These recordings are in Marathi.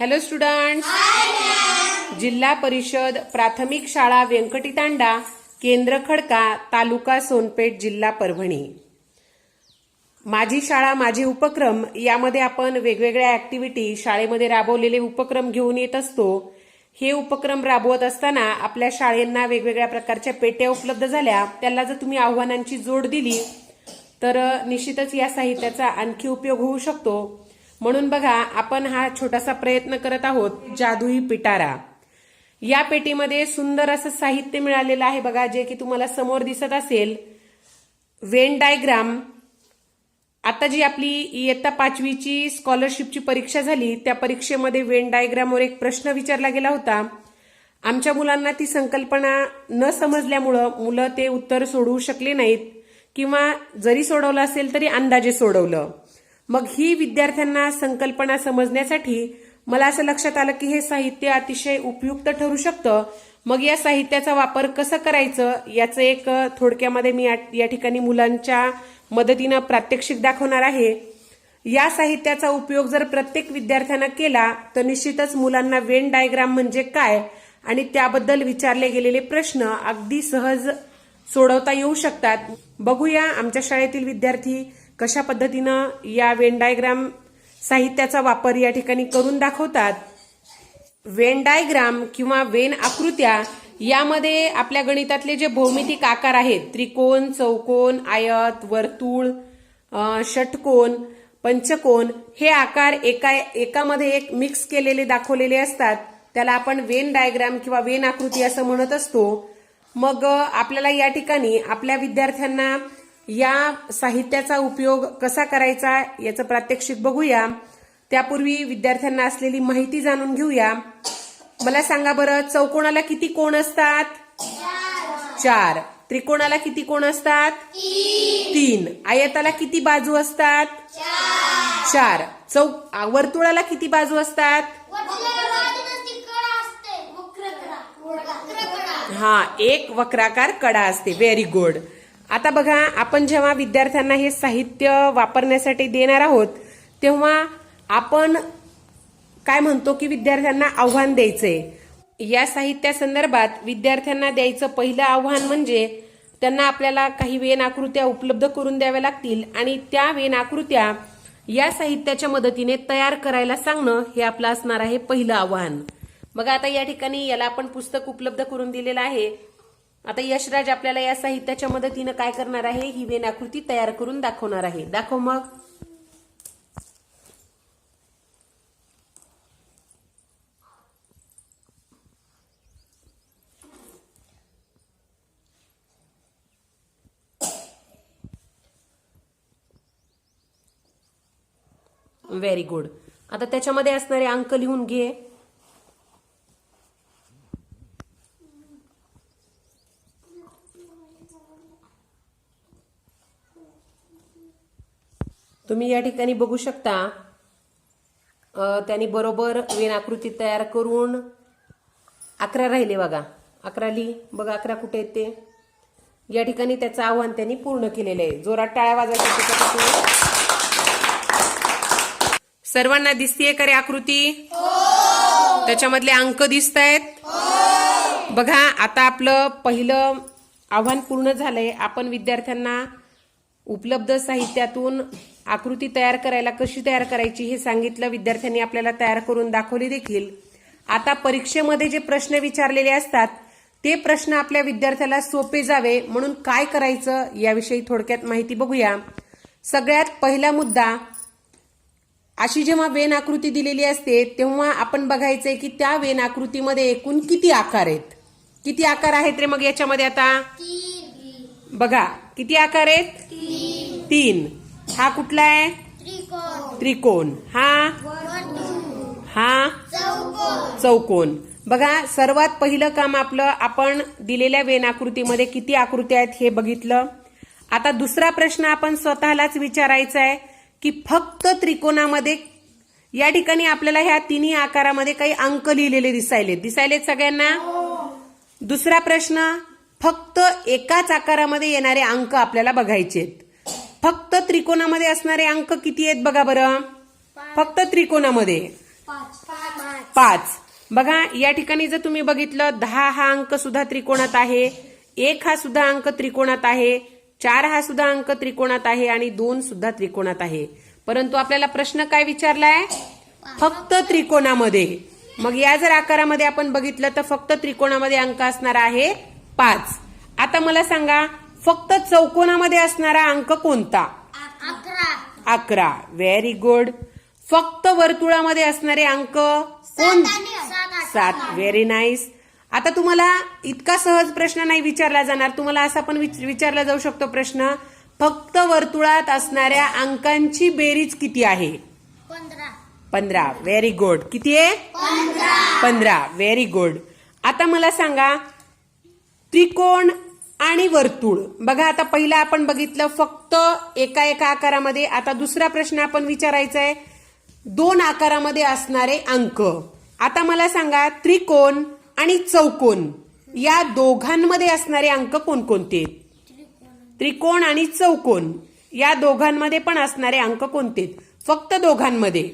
हॅलो स्टुडंट जिल्हा परिषद प्राथमिक शाळा व्यंकटीतांडा केंद्र खडका तालुका सोनपेठ जिल्हा परभणी. माझी शाळा माझे उपक्रम यामध्ये आपण वेगवेगळ्या ऍक्टिव्हिटी शाळेमध्ये राबवलेले उपक्रम घेऊन येत असतो. हे उपक्रम राबवत असताना आपल्या शाळेंना वेगवेगळ्या प्रकारच्या पेट्या उपलब्ध झाल्या. त्याला जर तुम्ही आव्हानांची जोड दिली तर निश्चितच या साहित्याचा आणखी उपयोग होऊ शकतो. म्हणून बघा आपण हा छोटासा प्रयत्न करत आहोत जादुई पिटारा. या पेटीमध्ये सुंदर असं साहित्य मिळालेलं आहे बघा जे की तुम्हाला समोर दिसत असेल. Venn diagram. आता जी आपली इयत्ता पाचवीची स्कॉलरशिपची परीक्षा झाली त्या परीक्षेमध्ये वेन डायग्रामवर एक प्रश्न विचारला गेला होता. आमच्या मुलांना ती संकल्पना न समजल्यामुळं मुलं ते उत्तर सोडवू शकले नाहीत किंवा जरी सोडवलं असेल तरी अंदाजे सोडवलं. मग ही विद्यार्थ्यांना संकल्पना समजण्यासाठी मला असं लक्षात आलं की हे साहित्य अतिशय उपयुक्त ठरू शकतं. मग या साहित्याचा वापर कसं करायचं? याचं एक थोडक्यामध्ये मी या या ठिकाणी मुलांच्या मदतीनं प्रात्यक्षिक दाखवणार आहे. या साहित्याचा उपयोग जर प्रत्येक विद्यार्थ्यानं केला तर निश्चितच मुलांना वेन डायग्राम म्हणजे काय? आणि त्याबद्दल विचारले गेलेले प्रश्न अगदी सहज सोडवता येऊ शकतात. बघूया आमच्या शाळेतील विद्यार्थी कशा पद्धतीनं या वेन डायग्राम साहित्याचा वापर या ठिकाणी करून दाखवतात? वेन डायग्राम किंवा वेन आकृत्या यामध्ये आपल्या गणितातले जे भौमितिक आकार आहेत त्रिकोण चौकोन आयत वर्तुळ षटकोन पंचकोन हे आकार एका एकामध्ये एक मिक्स केलेले दाखवलेले असतात. त्याला आपण वेन डायग्राम किंवा वेन आकृती असं म्हणत असतो. मग आपल्याला या ठिकाणी आपल्या विद्यार्थ्यांना या साहित्याचा उपयोग कसा करायचा याचं प्रात्यक्षिक बघूया. त्यापूर्वी विद्यार्थ्यांना असलेली माहिती जाणून घेऊया. मला सांगा बरं चौकोणाला किती कोण असतात? चार. त्रिकोणाला किती कोण असतात? तीन. आयताला किती बाजू असतात? चार. चौ वर्तुळाला किती बाजू असतात? हा एक वक्राकार कडा असते. व्हेरी गुड आता बघा आपण जेव्हा विद्यार्थ्यांना हे साहित्य वापरण्यासाठी देणार आहोत तेव्हा आपण काय म्हणतो की विद्यार्थ्यांना आव्हान द्यायचंय? या साहित्यासंदर्भात विद्यार्थ्यांना द्यायचं पहिलं आव्हान म्हणजे त्यांना आपल्याला काही वेन आकृत्या उपलब्ध करून द्याव्या लागतील आणि त्या वेन आकृत्या या साहित्याच्या मदतीने तयार करायला सांगणं हे आपलं असणार आहे पहिलं आव्हान. मग आता या ठिकाणी याला आपण पुस्तक उपलब्ध करून दिलेलं आहे. आता यशराज आपल्याला या साहित्याच्या मदतीनं काय करणार आहे? ही वेन आकृती तयार करून दाखवणार आहे. दाखव मग. व्हेरी गुड आता त्याच्यामध्ये असणारे अंक लिहून घे. तुम्ही या ठिकाणी बघू शकता. त्यांनी बरोबर वेन आकृती तयार करून अकरा राहिले बघा. अकरा लिही बघा अकरा कुठे येते या ठिकाणी त्याचं आव्हान त्यांनी पूर्ण केलेलं आहे. जोरात टाळ्या वाजायच्या सर्वांना दिसतीये का रे आकृती? त्याच्यामधले अंक दिसत आहेत बघा आता आपलं पहिलं आव्हान पूर्ण झालंय. आपण विद्यार्थ्यांना उपलब्ध साहित्यातून आकृती तयार करायला कशी तयार करायची हे सांगितलं. विद्यार्थ्यांनी आपल्याला तयार करून दाखवली देखील. आता परीक्षेमध्ये जे प्रश्न विचारलेले असतात ते प्रश्न आपल्या विद्यार्थ्याला सोपे जावे. म्हणून काय करायचं याविषयी थोडक्यात माहिती बघूया. सगळ्यात पहिला मुद्दा अशी जेव्हा वेन आकृती दिलेली असते तेव्हा आपण बघायचंय की त्या वेन आकृतीमध्ये एकूण किती आकार आहेत? किती आकार आहेत रे मग याच्यामध्ये आता? बघा किती आकार आहेत? तीन. हा कुठला आहे? त्रिकोण. हा? हा? चौकोन बघा सर्वात पहिलं काम आपलं आपण दिलेल्या वेन आकृतीमध्ये किती आकृत्या आहेत हे बघितलं. आता दुसरा प्रश्न आपण स्वतःलाच विचारायचा आहे की फक्त त्रिकोणामध्ये या ठिकाणी आपल्याला ह्या तिन्ही आकारामध्ये काही अंक लिहिलेले दिसायले दिसायलेत सगळ्यांना? दुसरा प्रश्न फक्त एकाच आकारामध्ये येणारे अंक आपल्याला बघायचे फक्त त्रिकोणामध्ये असणारे अंक किती आहेत बघा बरं. फक्त त्रिकोणामध्ये. पाच. बघा या ठिकाणी जर तुम्ही बघितलं दहा हा अंक सुद्धा त्रिकोणात आहे एक हा सुद्धा अंक त्रिकोणात आहे चार हा सुद्धा अंक त्रिकोणात आहे आणि दोन सुद्धा त्रिकोणात आहे. परंतु आपल्याला प्रश्न काय विचारलाय? फक्त त्रिकोणामध्ये. मग या जर आकारामध्ये आपण बघितलं तर फक्त त्रिकोणामध्ये अंक असणारा आहे पाच. आता मला सांगा फक्त चौकोनामध्ये असणारा अंक कोणता? अकरा. अकरा. व्हेरी गुड फक्त वर्तुळामध्ये असणारे अंक कोण? सात व्हेरी नाईस आता तुम्हाला इतका सहज प्रश्न नाही विचारला जाणार. तुम्हाला असा पण विच- विचारला जाऊ शकतो प्रश्न. फक्त वर्तुळात असणाऱ्या अंकांची बेरीज किती आहे? पंधरा. व्हेरी गुड किती आहे? पंधरा. व्हेरी गुड आता मला सांगा त्रिकोण आणि वर्तुळ. बघा आता पहिला आपण बघितलं फक्त एका एका आकारामध्ये. आता दुसरा प्रश्न आपण विचारायचा आहे दोन आकारामध्ये असणारे अंक. आता मला सांगा त्रिकोण आणि चौकोन या दोघांमध्ये असणारे अंक कोणकोणते? त्रिकोण आणि चौकोन या दोघांमध्ये पण असणारे अंक कोणते? फक्त दोघांमध्ये.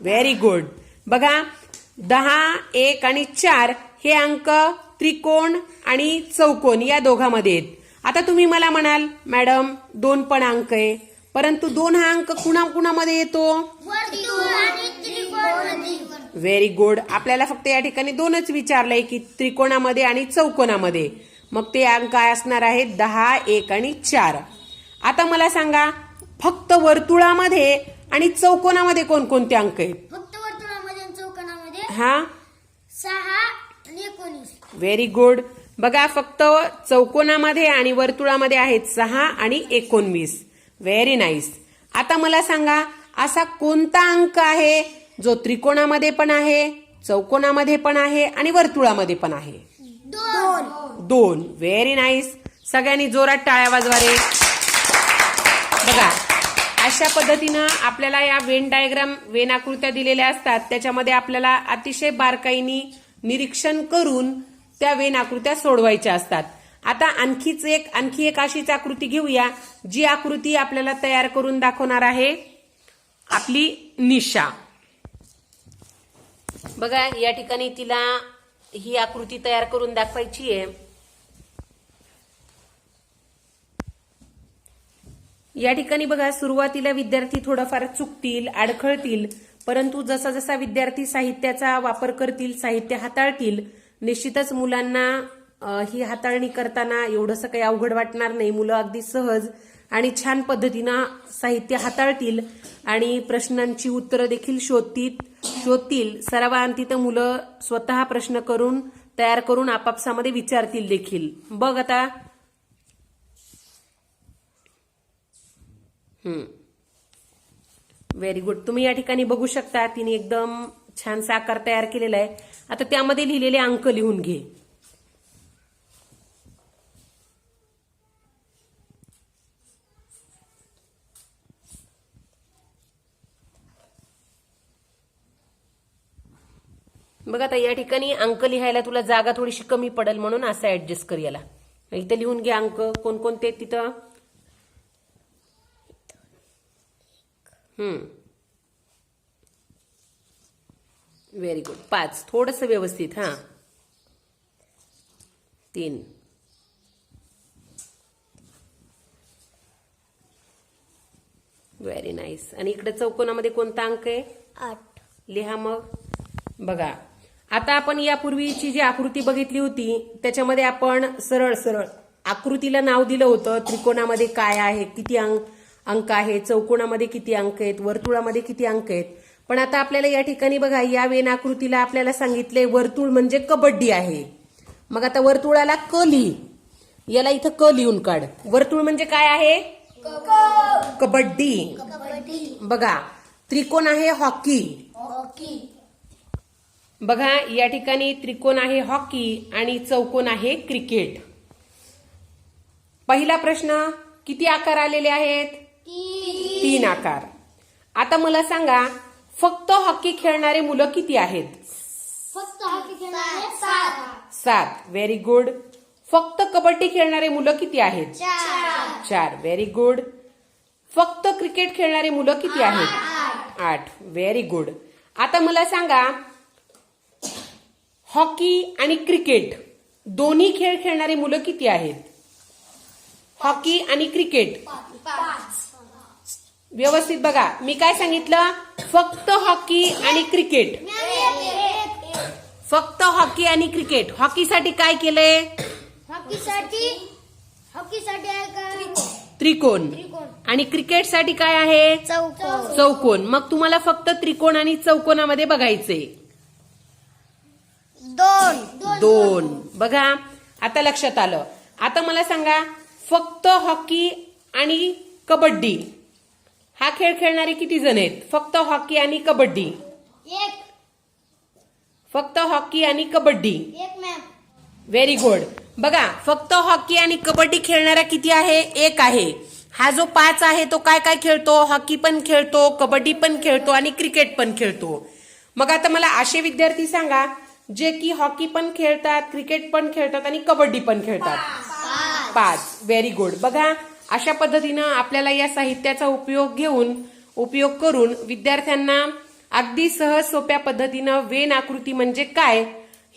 व्हेरी गुड बघा दहा एक आणि चार हे अंक त्रिकोण आणि चौकोन या दोघांमध्ये आहेत. आता तुम्ही मला म्हणाल मॅडम दोन पण अंक आहे. परंतु दोन हा अंक कुणा कुणामध्ये येतो? व्हेरी गुड आपल्याला फक्त या ठिकाणी दोनच विचारलंय की त्रिकोणामध्ये आणि चौकोनामध्ये. मग ते अंक काय असणार आहेत? दहा एक आणि चार. आता मला सांगा फक्त वर्तुळामध्ये आणि चौकोनामध्ये कोणकोणते अंक आहेत? फक्त वर्तुळामध्ये हा? व्हेरी गुड बघा फक्त चौकोनामध्ये आणि वर्तुळामध्ये आहेत सहा आणि एकोणवीस. व्हेरी नाईस आता मला सांगा असा कोणता अंक आहे? जो त्रिकोणामध्ये पण आहे चौकोनामध्ये पण आहे आणि वर्तुळामध्ये पण आहे? दोन. दोन. व्हेरी नाईस सगळ्यांनी जोरात टाळ्या वाजवा रे. बघा अशा पद्धतीनं आपल्याला या वेन डायग्राम वेन आकृत्या दिलेल्या असतात. त्याच्यामध्ये आपल्याला अतिशय बारकाईनी निरीक्षण करून त्या वेन आकृत्या सोडवायच्या असतात. आता आणखीच एक आणखी एक अशीच आकृती घेऊया जी आकृती आपल्याला तयार करून दाखवणार आहे. आपली निशा. बघा या ठिकाणी तिला ही आकृती तयार करून दाखवायची आहे. या ठिकाणी बघा सुरुवातीला विद्यार्थी थोडंफार चुकतील अडखळतील परंतु जसा जसा विद्यार्थी साहित्याचा वापर करतील साहित्य हाताळतील निश्चितच मुलांना ही हाताळणी करताना एवढंसं काही अवघड वाटणार नाही. मुलं अगदी सहज आणि छान पद्धतीनं साहित्य हाताळतील आणि प्रश्नांची उत्तरं देखील शोधतील शोधतील. सरावांती तर मुलं स्वतः प्रश्न करून तयार करून आपापसामध्ये विचारतील देखील. बघ आता. व्हेरी गुड तुम्ही या ठिकाणी बघू शकता तिने एकदम छानसा आकार तयार केलेला आहे. आता त्यामध्ये लिहिलेले अंक लिहून घे. बघ आता या ठिकाणी अंक लिहायला तुला जागा थोडीशी कमी पडेल म्हणून असं ऍडजस्ट कर याला. इथं लिहून घे अंक. कोणकोणते तिथं? व्हेरी गुड पाच. थोडस व्यवस्थित हा. तीन. व्हेरी नाईस आणि इकडे चौकोनामध्ये कोणता अंक आहे? आठ. लिहा मग. बघा. आता आपण यापूर्वीची जी आकृती बघितली होती त्याच्यामध्ये आपण सरळ सरळ आकृतीला नाव दिलं होतं त्रिकोणामध्ये काय आहे किती अंक अंक आहे चौकोनामध्ये किती अंक आहेत वर्तुळामध्ये किती अंक आहेत. पण आता आपल्याला या ठिकाणी बघा या वेन आकृतीला आपल्याला सांगितले वर्तुळ म्हणजे कबड्डी आहे. मग आता वर्तुळाला क लिही याला इथं क लिहून काढ. वर्तुळ म्हणजे काय आहे? कबड्डी. बघा त्रिकोण आहे हॉकी. हॉकी बघा या ठिकाणी त्रिकोण आहे हॉकी आणि चौकोन आहे क्रिकेट. पहिला प्रश्न किती आकार आलेले आहेत? तीन आकार. आता मला सांगा फक्त हॉकी खेळणारे मुलं किती आहेत? फक्त हॉकी खेळणारे सात. सात. व्हेरी गुड फक्त कबड्डी खेळणारे मुलं किती आहेत? चार. व्हेरी गुड फक्त क्रिकेट खेळणारे मुलं किती आहेत? आठ. व्हेरी गुड आता मला सांगा हॉकी आणि क्रिकेट दोन्ही खेळ खेळणारी मुलं किती आहेत? हॉकी आणि क्रिकेट. व्यवस्थित बघा. मी काय सांगितलं? फक्त हॉकी आणि क्रिकेट. फक्त हॉकी आणि क्रिकेट. हॉकीसाठी काय केलंय? हॉकीसाठी हॉकीसाठी आहे का? त्रिकोण. आणि क्रिकेटसाठी काय आहे? चौकोन. चौकोन. मग तुम्हाला फक्त त्रिकोण आणि चौकोनामध्ये बघायचे दोन. दोन. बघा. आता लक्षात आलं. आता मला सांगा फक्त हॉकी आणि कबड्डी. हा खेळ खेळणारे किती जण आहेत? फक्त हॉकी आणि कबड्डी. एक. फक्त हॉकी आणि कबड्डी. एक मॅम व्हेरी गुड बघा फक्त हॉकी आणि कबड्डी खेळणारा किती आहे? एक आहे. हा जो पाच आहे तो काय काय खेळतो? हॉकी पण खेळतो कबड्डी पण खेळतो आणि क्रिकेट पण खेळतो. मग आता मला असे विद्यार्थी सांगा जे की हॉकी पण खेळतात क्रिकेट पण खेळतात आणि कबड्डी पण खेळतात. पाच. व्हेरी गुड बघा अशा पद्धतीनं आपल्याला या साहित्याचा उपयोग घेऊन उपयोग करून विद्यार्थ्यांना अगदी सहज सोप्या पद्धतीनं वेन आकृती म्हणजे काय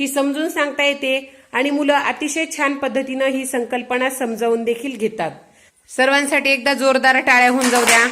ही समजून सांगता येते आणि मुलं अतिशय छान पद्धतीनं ही संकल्पना समजावून देखील घेतात. सर्वांसाठी एकदा जोरदार टाळ्या होऊन जाऊ द्या.